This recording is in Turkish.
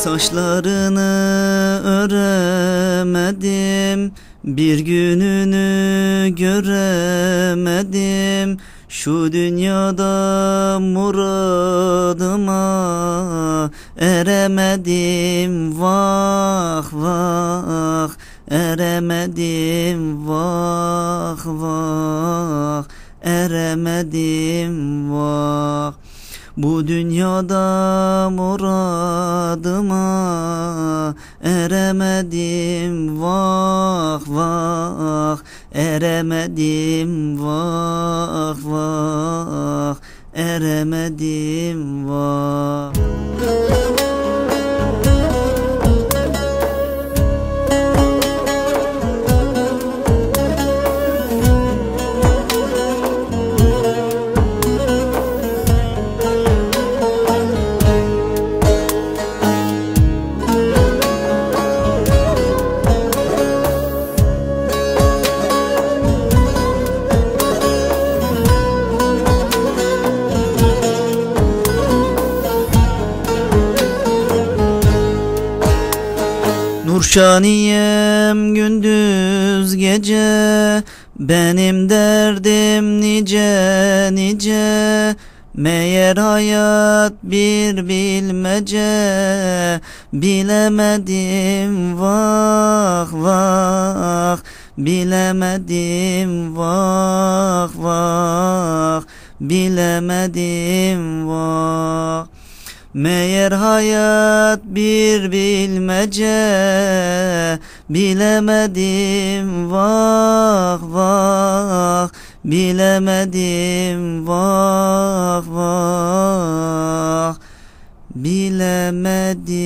Saçlarını öremedim Bir gününü göremedim. Şu dünyada muradıma eremedim Vah vah eremedim Vah vah eremedim vah bu dünyada muradıma eremedim vah vah. Eremedim vah vah. Eremedim vah Nurşaniyem gündüz gece Benim derdim nice nice. Meğer hayat bir bilmece Bilemedim vah vah. Bilemedim vah vah Bilemedim vah Meğer hayat bir bilmece Bilemedim vah vah Bilemedim vah vah Bilemedim